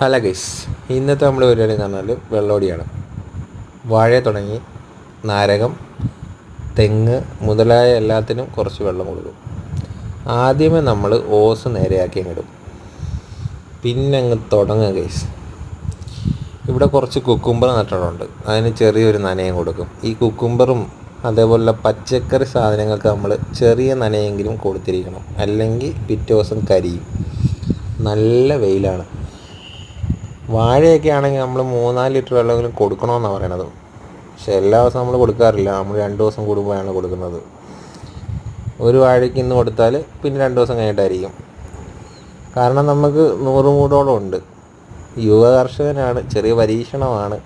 Hello guys ഇന്നത്തെ നമ്മൾ പരിപാടി എന്ന് പറഞ്ഞാൽ വെള്ളോടിയാണ്. വാഴ തുടങ്ങി നാരകം തെങ്ങ് മുതലായ എല്ലാത്തിനും കുറച്ച് വെള്ളം കൊടുക്കും. ആദ്യമേ നമ്മൾ ഓസ് നേരെയാക്കി അങ്ങിടും പിന്നെ അങ്ങ് തുടങ്ങുക ഗൈസ്. ഇവിടെ കുറച്ച് കുക്കുംബർ നട്ടിട്ടുണ്ട്. അതിന് ചെറിയൊരു നനയും കൊടുക്കും. ഈ കുക്കുംബറും അതേപോലെ പച്ചക്കറി സാധനങ്ങൾക്ക് നമ്മൾ ചെറിയ നനയെങ്കിലും കൊടുത്തിരിക്കണം. അല്ലെങ്കിൽ പിറ്റേ ദിവസം കരിയും. നല്ല വെയിലാണ്. വാഴയൊക്കെ ആണെങ്കിൽ നമ്മൾ മൂന്നാൽ ലിറ്റർ വെള്ളമെങ്കിലും കൊടുക്കണമെന്നാണ് പറയണത്. പക്ഷെ എല്ലാ ദിവസവും നമ്മൾ കൊടുക്കാറില്ല. നമ്മൾ രണ്ട് ദിവസം കൂടുമ്പോഴാണ് കൊടുക്കുന്നത്. ഒരു വാഴയ്ക്ക് ഇന്ന് കൊടുത്താൽ പിന്നെ രണ്ട് ദിവസം കഴിഞ്ഞിട്ടായിരിക്കും. കാരണം നമുക്ക് നൂറ് മൂടോളം ഉണ്ട്. യുവ കർഷകനാണ് ചെറിയ പരീക്ഷണമാണ്.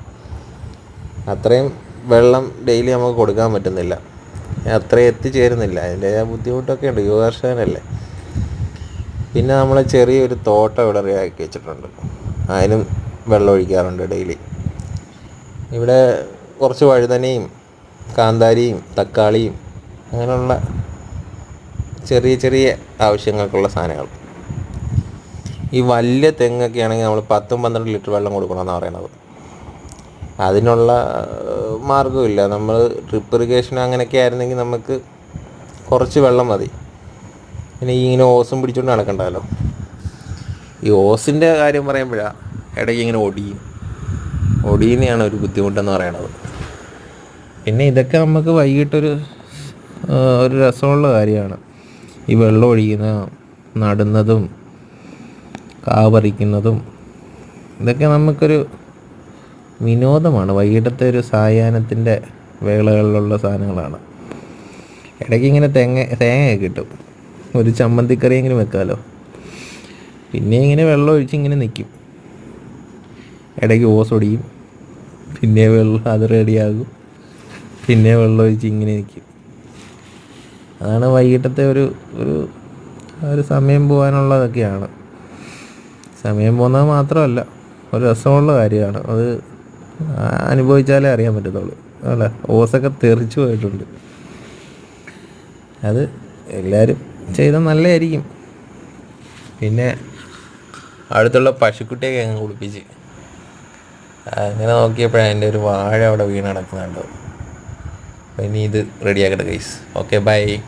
അത്രയും വെള്ളം ഡെയിലി നമുക്ക് കൊടുക്കാൻ പറ്റുന്നില്ല. അത്രയും എത്തിച്ചേരുന്നില്ല. അതിന്റെ ബുദ്ധിമുട്ടൊക്കെ ഉണ്ട്. യുവ കർഷകനല്ലേ പിന്നെ നമ്മൾ ചെറിയൊരു തോട്ടം ഇവിടെ റെഡിയാക്കി വെച്ചിട്ടുണ്ട്. അതിനും വെള്ളം ഒഴിക്കാറുണ്ട് ഡെയിലി ഇവിടെ കുറച്ച് വഴുതനയും കാന്താരിയും തക്കാളിയും അങ്ങനെയുള്ള ചെറിയ ചെറിയ ആവശ്യങ്ങൾക്കുള്ള സാധനങ്ങൾ. ഈ വലിയ തെങ്ങൊക്കെ ആണെങ്കിൽ നമ്മൾ പത്തും പന്ത്രണ്ട് ലിറ്റർ വെള്ളം കൊടുക്കണമെന്നാണ് പറയണത് അതിനുള്ള മാർഗമില്ല നമ്മൾ ഡ്രിപ്പ് ഇറിഗേഷൻ അങ്ങനെയൊക്കെ ആയിരുന്നെങ്കിൽ നമുക്ക് കുറച്ച് വെള്ളം മതി. പിന്നെ ഈ ഇങ്ങനെ ഓസും പിടിച്ചുകൊണ്ട് നടക്കണ്ടല്ലോ. ഈ ഓസിന്റെ കാര്യം പറയുമ്പോഴാണ് ഇടയ്ക്ക് ഇങ്ങനെ ഒടിയും. ഒടിയുന്നതാണ് ഒരു ബുദ്ധിമുട്ടെന്ന് പറയണത്. പിന്നെ ഇതൊക്കെ നമുക്ക് വൈകിട്ടൊരു ഒരു രസമുള്ള കാര്യമാണ്. ഈ വെള്ളം ഒഴിക്കുന്ന നടുന്നതും കാവറിക്കുന്നതും ഇതൊക്കെ നമുക്കൊരു വിനോദമാണ്. വൈകിട്ടത്തെ ഒരു സായാഹ്നത്തിന്റെ വേളകളിലുള്ള സാധനങ്ങളാണ്. ഇടയ്ക്ക് ഇങ്ങനെ തേങ്ങ തേങ്ങയൊക്കെ കിട്ടും. ഒരു ചമ്മന്തിക്കറിയെങ്കിലും വെക്കാമല്ലോ പിന്നെ ഇങ്ങനെ വെള്ളം ഒഴിച്ച് ഇങ്ങനെ നിൽക്കും ഇടയ്ക്ക് ഓസ് ഒടിയും പിന്നെ വെള്ളം അത് റെഡിയാകും പിന്നെ വെള്ളം ഒഴിച്ച് ഇങ്ങനെ നിൽക്കും അതാണ് വൈകിട്ടത്തെ ഒരു ഒരു ഒരു സമയം പോകാനുള്ളതൊക്കെയാണ്. സമയം പോകുന്നത് മാത്രമല്ല ഒരു രസമുള്ള കാര്യമാണ്. അത് അനുഭവിച്ചാലേ അറിയാൻ പറ്റത്തുള്ളൂ. അല്ല? ഓസൊക്കെ തെറിച്ചു പോയിട്ടുണ്ട്. അത് എല്ലാവരും ചെയ്താൽ നല്ലതായിരിക്കും. പിന്നെ അടുത്തുള്ള പശുക്കുട്ടിയൊക്കെ അങ്ങ് കുളിപ്പിച്ച്. അങ്ങനെ നോക്കിയപ്പോഴാണ് എന്റെ ഒരു വാഴ അവിടെ വീണ് കിടക്കുന്നുണ്ട്. അപ്പോൾ ഇനി ഇത് റെഡിയാക്കട്ടെ ഗൈസ് ഓക്കെ ബൈ